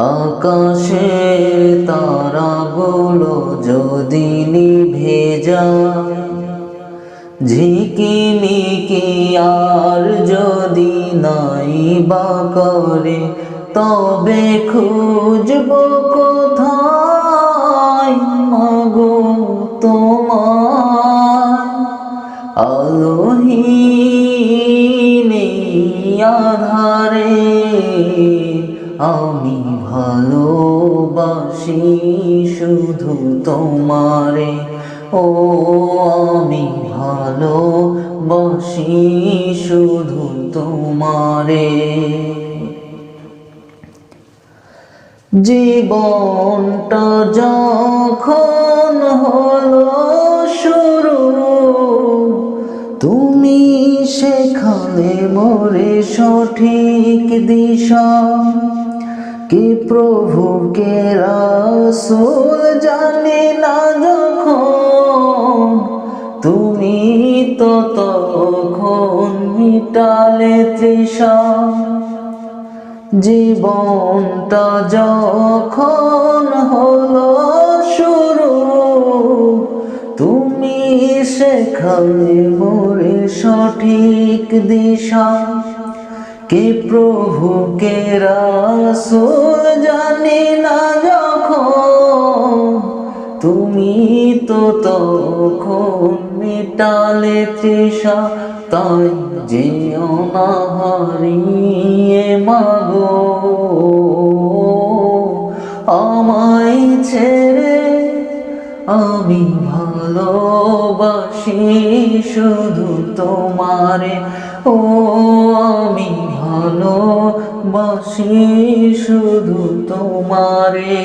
আকাশে তারা তারাগুলো যদি নিভে যায় ঝিকিমিকি আর যদি নাই বা করে, তবে খুঁজব কোথায়? মাগো তোমার আলোহীনে আধারে আমি ভালোবাসি শুধু তোমারে। ও, আমি ভালোবাসি শুধু তোমারে। জীবনটা যখন হলো শুরু, তুমি সেখানে মোরে সঠিক দিশা। কি প্রভু কে রাসূল জানি না যখন? তুমি তো তখন মিটালে তৃষা। জীবনটা যখন হলো শুরু, তুমি সেখানে মোরে সঠিক দিশা। কে প্রভু, কে রাসূল জানি না যখন। তুমি তো তখন মিটালে তৃষা, তাই না হারিয়ে মাগো। আমায় ছেড়ে আমি ভালোবাসি শুধু তোমারে। ও আমি ভালোবাসি শুধু তোমারে।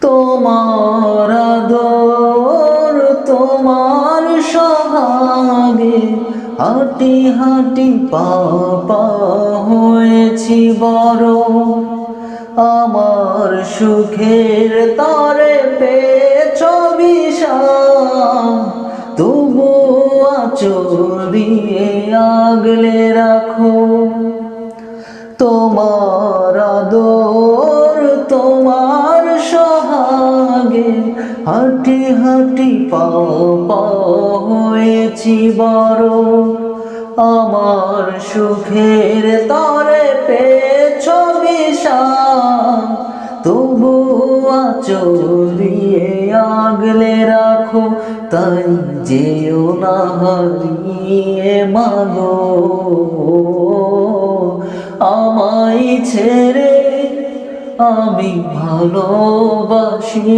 তোমার আদর, তোমার সহাগে হাঁটি হাঁটি পাপা হয়েছি বড়। আমার সুখের তরে পেয়েছ বিষাম তবু দিয়ে আগলে রাখো। তোমার আদর, তোমার সহাগে হাঁটি হাঁটি পাপা হয়েছি বড়। আমার সুখের তরে পেছ বিষাম তবু আচরিয়ে আগলে রাখো, তাই যেও না হারিয়ে মাগো। আমায় ছেড়ে আমি ভালোবাসি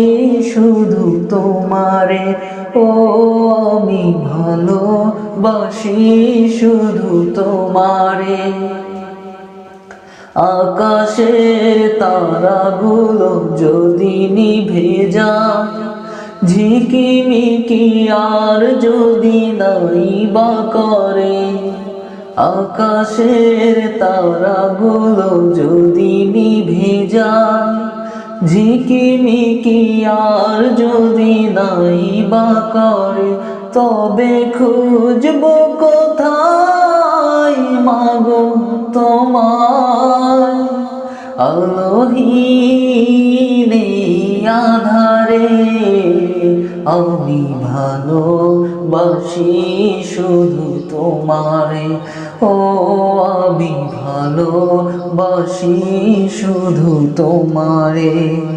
শুধু তোমারে। ও, আমি ভালোবাসি শুধু তোমারে। আকাশের তারাগুলো যদি নিভে যায়, ঝিকিমিকি আর যদি নাই বা করে, আকাশের তারাগুলো যদি নিভে যায়, ঝিকিমিকি আর যদি নাই বা করে, তবে খুঁজব কোথায়? আলোহীনে আধারে আমি ভালো বাসি শুধু তোমারে। ও আমি ভালো বাসি শুধু তোমারে।